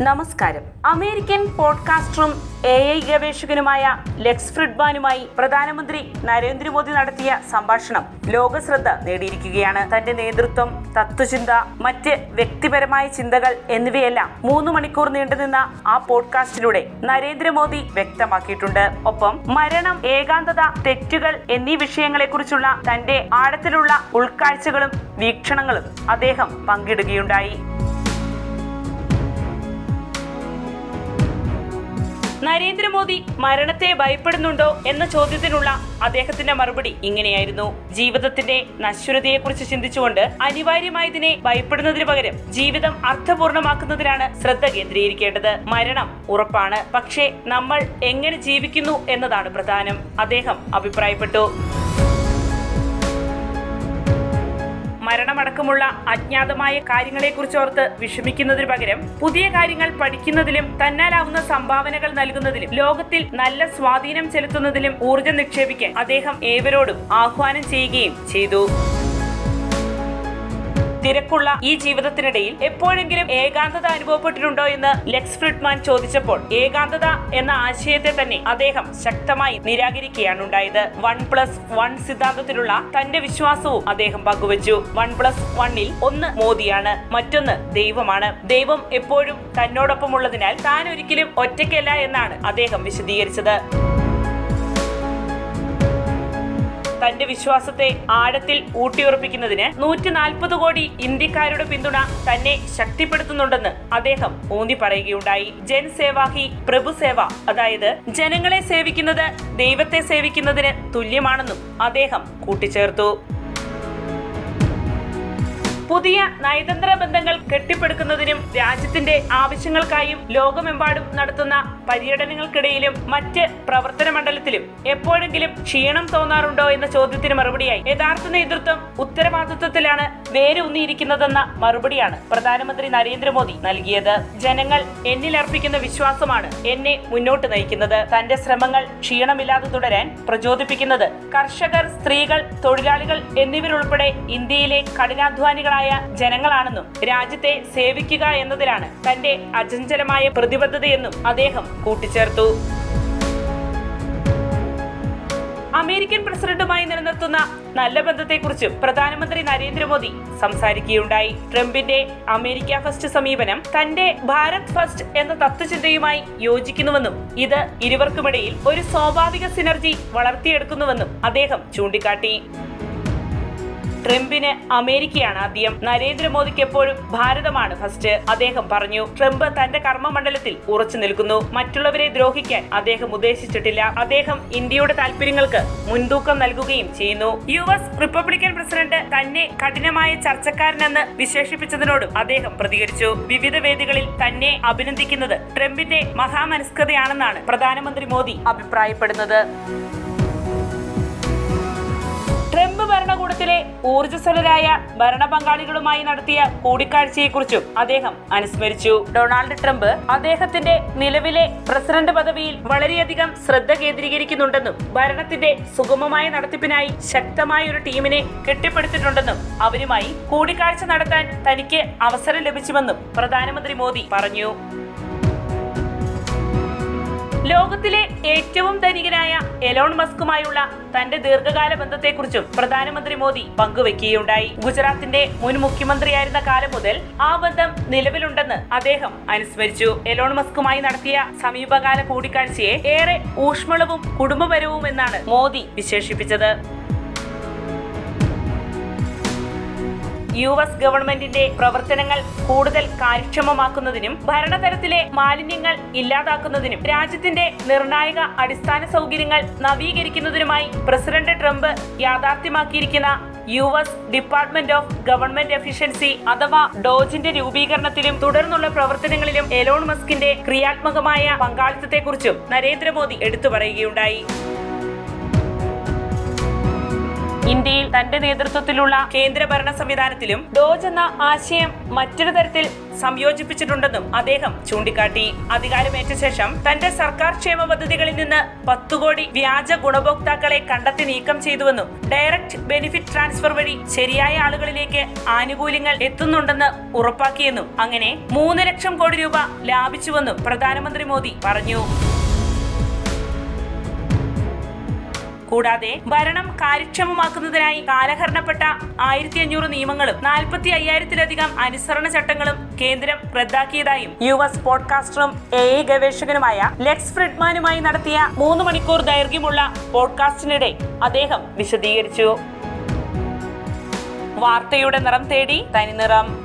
നമസ്കാരം. അമേരിക്കൻ പോഡ്കാസ്റ്ററും A I ഗവേഷകനുമായ ലെക്സ് ഫ്രിഡ്ബാനുമായി പ്രധാനമന്ത്രി നരേന്ദ്രമോദി നടത്തിയ സംഭാഷണം ലോകശ്രദ്ധ നേടിയിരിക്കുകയാണ്. തന്റെ നേതൃത്വം തത്വചിന്ത മറ്റ് വ്യക്തിപരമായ ചിന്തകൾ എന്നിവയെല്ലാം മൂന്ന് മണിക്കൂർ നീണ്ടുനിന്ന ആ പോഡ്കാസ്റ്റിലൂടെ നരേന്ദ്രമോദി വ്യക്തമാക്കിയിട്ടുണ്ട്. ഒപ്പം മരണം ഏകാന്തത തെറ്റുകൾ എന്നീ വിഷയങ്ങളെക്കുറിച്ചുള്ള തന്റെ ആഴത്തിലുള്ള ഉൾക്കാഴ്ചകളും വീക്ഷണങ്ങളും അദ്ദേഹം പങ്കിടുകയുണ്ടായി. നരേന്ദ്രമോദി മരണത്തെ ഭയപ്പെടുന്നുണ്ടോ എന്ന ചോദ്യത്തിനുള്ള അദ്ദേഹത്തിന്റെ മറുപടി ഇങ്ങനെയായിരുന്നു. ജീവിതത്തിന്റെ നശ്വരതയെക്കുറിച്ച് ചിന്തിച്ചുകൊണ്ട് അനിവാര്യമായതിനെ ഭയപ്പെടുന്നതിന് പകരം ജീവിതം അർത്ഥപൂർണമാക്കുന്നതിലാണ് ശ്രദ്ധ കേന്ദ്രീകരിക്കേണ്ടത്. മരണം ഉറപ്പാണ്. പക്ഷേ നമ്മൾ എങ്ങനെ ജീവിക്കുന്നു എന്നതാണ് പ്രധാനം. അദ്ദേഹം അഭിപ്രായപ്പെട്ടു. മരണമടക്കമുള്ള അജ്ഞാതമായ കാര്യങ്ങളെക്കുറിച്ച് ഓർത്ത് വിഷമിക്കുന്നതിന് പകരം പുതിയ കാര്യങ്ങൾ പഠിക്കുന്നതിലും തന്നാലാവുന്ന സംഭാവനകൾ നൽകുന്നതിലും ലോകത്തിൽ നല്ല സ്വാധീനം ചെലുത്തുന്നതിലും ഊർജം നിക്ഷേപിക്കാൻ അദ്ദേഹം ഏവരോടും ആഹ്വാനം ചെയ്യുകയും ചെയ്തു. തിരക്കുള്ള ഈ ജീവിതത്തിനിടയിൽ എപ്പോഴെങ്കിലും ഏകാന്തത അനുഭവപ്പെട്ടിട്ടുണ്ടോ എന്ന് ലെക്സ് ഫ്രിഡ്മാൻ ചോദിച്ചപ്പോൾ ഏകാന്തത എന്ന ആശയത്തെ തന്നെ അദ്ദേഹം ശക്തമായി നിരാകരിക്കുകയാണ് ഉണ്ടായത്. വൺ പ്ലസ് വൺ സിദ്ധാന്തത്തിലുള്ള തന്റെ വിശ്വാസവും അദ്ദേഹം പങ്കുവച്ചു. വൺ പ്ലസ് വണ്ണിൽ ഒന്ന് മോദിയാണ് മറ്റൊന്ന് ദൈവമാണ്. ദൈവം എപ്പോഴും തന്നോടൊപ്പമുള്ളതിനാൽ താൻ ഒരിക്കലും ഒറ്റയ്ക്കല്ല എന്നാണ് അദ്ദേഹം വിശദീകരിച്ചത്. തന്റെ വിശ്വാസത്തെ ആഴത്തിൽ ഊട്ടിയുറപ്പിക്കുന്നതിന് നൂറ്റി നാൽപ്പത് കോടി ഇന്ത്യക്കാരുടെ പിന്തുണ തന്നെ ശക്തിപ്പെടുത്തുന്നുണ്ടെന്ന് അദ്ദേഹം ഊന്നി പറയുകയുണ്ടായി. ജൻസേവാഹി പ്രഭുസേവ പ്രഭു സേവ അതായത് ജനങ്ങളെ സേവിക്കുന്നത് ദൈവത്തെ സേവിക്കുന്നതിന് തുല്യമാണെന്നും അദ്ദേഹം കൂട്ടിച്ചേർത്തു. പുതിയ നയതന്ത്ര ബന്ധങ്ങൾ കെട്ടിപ്പടുക്കുന്നതിനും രാജ്യത്തിന്റെ ആവശ്യങ്ങൾക്കായും ലോകമെമ്പാടും നടത്തുന്ന പര്യടനങ്ങൾക്കിടയിലും മറ്റ് പ്രവർത്തന മണ്ഡലത്തിലും എപ്പോഴെങ്കിലും ക്ഷീണം തോന്നാറുണ്ടോ എന്ന ചോദ്യത്തിന് മറുപടിയായി. യഥാർത്ഥ നേതൃത്വം ഉത്തരവാദിത്വത്തിലാണ് വേരൂന്നിയിരിക്കുന്നതെന്ന മറുപടിയാണ് പ്രധാനമന്ത്രി നരേന്ദ്രമോദി നൽകിയത്. ജനങ്ങൾ എന്നിൽ അർപ്പിക്കുന്ന വിശ്വാസമാണ് എന്നെ മുന്നോട്ട് നയിക്കുന്നത്. തന്റെ ശ്രമങ്ങൾ ക്ഷീണമില്ലാതെ തുടരാൻ പ്രചോദിപ്പിക്കുന്നത് കർഷകർ സ്ത്രീകൾ തൊഴിലാളികൾ എന്നിവരുൾപ്പെടെ ഇന്ത്യയിലെ കഠിനാധ്വാനികളായ ജനങ്ങളാണെന്നും രാജ്യത്തെ സേവിക്കുക എന്നതിലാണ് തന്റെ അചഞ്ചലമായ പ്രതിബദ്ധതയെന്നും അദ്ദേഹം കൂട്ടിച്ചേർത്തു. അമേരിക്കൻ പ്രസിഡന്റുമായി നിലനിർത്തുന്ന നല്ല ബന്ധത്തെക്കുറിച്ച് പ്രധാനമന്ത്രി നരേന്ദ്രമോദി സംസാരിക്കുകയുണ്ടായി. ട്രംപിന്റെ അമേരിക്ക ഫസ്റ്റ് സമീപനം തന്റെ ഭാരത് ഫസ്റ്റ് എന്ന തത്വചിന്തയുമായി യോജിക്കുന്നുവെന്നും ഇത് ഇരുവർക്കുമിടയിൽ ഒരു സ്വാഭാവിക സിനർജി വളർത്തിയെടുക്കുന്നുവെന്നും അദ്ദേഹം ചൂണ്ടിക്കാട്ടി. ട്രംപിന് അമേരിക്കയാണ് ആദ്യം. നരേന്ദ്രമോദിക്ക് എപ്പോഴും ഭാരതമാണ് ഫസ്റ്റ് അദ്ദേഹം പറഞ്ഞു ട്രംപ് തന്റെ കർമ്മമണ്ഡലത്തിൽ ഉറച്ചു നിൽക്കുന്നു. മറ്റുള്ളവരെ ദ്രോഹിക്കാൻ അദ്ദേഹം ഉദ്ദേശിച്ചിട്ടില്ല. അദ്ദേഹം ഇന്ത്യയുടെ താല്പര്യങ്ങൾക്ക് മുൻതൂക്കം നൽകുകയും ചെയ്യുന്നു. യു എസ് റിപ്പബ്ലിക്കൻ പ്രസിഡന്റ് തന്നെ കഠിനമായ ചർച്ചക്കാരനെന്ന് വിശേഷിപ്പിച്ചതിനോടും അദ്ദേഹം പ്രതികരിച്ചു. വിവിധ വേദികളിൽ തന്നെ അഭിനന്ദിക്കുന്നത് ട്രംപിന്റെ മഹാമനസ്കതയാണെന്നാണ് പ്രധാനമന്ത്രി മോദി അഭിപ്രായപ്പെടുന്നത്. ട്രംപ് ഭരണകൂടത്തിലെ ഊർജസ്വലരായ ഭരണ പങ്കാളികളുമായി നടത്തിയ കൂടിക്കാഴ്ചയെക്കുറിച്ചും അദ്ദേഹം അനുസ്മരിച്ചു. ഡൊണാൾഡ് ട്രംപ് അദ്ദേഹത്തിന്റെ നിലവിലെ പ്രസിഡന്റ് പദവിയിൽ വളരെയധികം ശ്രദ്ധ കേന്ദ്രീകരിക്കുന്നുണ്ടെന്നും ഭരണത്തിന്റെ സുഗമമായ നടത്തിപ്പിനായി ശക്തമായ ഒരു ടീമിനെ കെട്ടിപ്പടുത്തിട്ടുണ്ടെന്നും അവരുമായി കൂടിക്കാഴ്ച നടത്താൻ തനിക്ക് അവസരം ലഭിച്ചുവെന്നും പ്രധാനമന്ത്രി മോദി പറഞ്ഞു. ലോകത്തിലെ ഏറ്റവും ധനികനായ എലോൺ മസ്കുമായുള്ള തന്റെ ദീർഘകാല ബന്ധത്തെക്കുറിച്ചും പ്രധാനമന്ത്രി മോദി പങ്കുവെക്കുകയുണ്ടായി. ഗുജറാത്തിന്റെ മുൻ മുഖ്യമന്ത്രിയായിരുന്ന കാലം മുതൽ ആ ബന്ധം നിലവിലുണ്ടെന്ന് അദ്ദേഹം അനുസ്മരിച്ചു. എലോൺ മസ്കുമായി നടത്തിയ സമീപകാല കൂടിക്കാഴ്ചയെ ഏറെ ഊഷ്മളവും കുടുംബപരവും എന്നാണ് മോദി വിശേഷിപ്പിച്ചത്. യു എസ് ഗവൺമെന്റിന്റെ പ്രവർത്തനങ്ങൾ കൂടുതൽ കാര്യക്ഷമമാക്കുന്നതിനും ഭരണതലത്തിലെ മാലിന്യങ്ങൾ ഇല്ലാതാക്കുന്നതിനും രാജ്യത്തിന്റെ നിർണായക അടിസ്ഥാന സൗകര്യങ്ങൾ നവീകരിക്കുന്നതിനുമായി president Trump യാഥാർത്ഥ്യമാക്കിയിരിക്കുന്ന U S department of government efficiency അഥവാ ഡോജിന്റെ രൂപീകരണത്തിലും തുടർന്നുള്ള പ്രവർത്തനങ്ങളിലും എലോൺ മസ്കിന്റെ ക്രിയാത്മകമായ പങ്കാളിത്തത്തെക്കുറിച്ചും നരേന്ദ്രമോദി എടുത്തു പറയുകയുണ്ടായി. ഇന്ത്യയിൽ തന്റെ നേതൃത്വത്തിലുള്ള കേന്ദ്ര ഭരണ സംവിധാനത്തിലും ഡോജ് എന്ന ആശയം മറ്റൊരു തരത്തിൽ സംയോജിപ്പിച്ചിട്ടുണ്ടെന്നും അദ്ദേഹം ചൂണ്ടിക്കാട്ടി. അധികാരമേറ്റ ശേഷം തന്റെ സർക്കാർ ക്ഷേമ പദ്ധതികളിൽ നിന്ന് പത്തു കോടി വ്യാജ ഗുണഭോക്താക്കളെ കണ്ടെത്തി നീക്കം ചെയ്തുവെന്നും ഡയറക്ട് ബെനിഫിറ്റ് ട്രാൻസ്ഫർ വഴി ശരിയായ ആളുകളിലേക്ക് ആനുകൂല്യങ്ങൾ എത്തുന്നുണ്ടെന്ന് ഉറപ്പാക്കിയെന്നും അങ്ങനെ മൂന്ന് ലക്ഷം കോടി രൂപ ലാഭിച്ചുവെന്നും പ്രധാനമന്ത്രി മോദി പറഞ്ഞു. കൂടാതെ ഭരണം കാര്യക്ഷമമാക്കുന്നതിനായി കാലഹരണപ്പെട്ട ആയിരത്തി അഞ്ഞൂറ് നിയമങ്ങളും നാൽപ്പത്തി അയ്യായിരത്തിലധികം അനുസരണ ചട്ടങ്ങളും കേന്ദ്രം റദ്ദാക്കിയതായും യു എസ് പോഡ്കാസ്റ്ററും എ ഐ ഗവേഷകനുമായ ലെക്സ് ഫ്രിഡ്മാനുമായി നടത്തിയ മൂന്ന് മണിക്കൂർ ദൈർഘ്യമുള്ള പോഡ്കാസ്റ്റിനിടെ അദ്ദേഹം വിശദീകരിച്ചു. വാർത്തയുടെ നിറം തേടി തനിനിറം.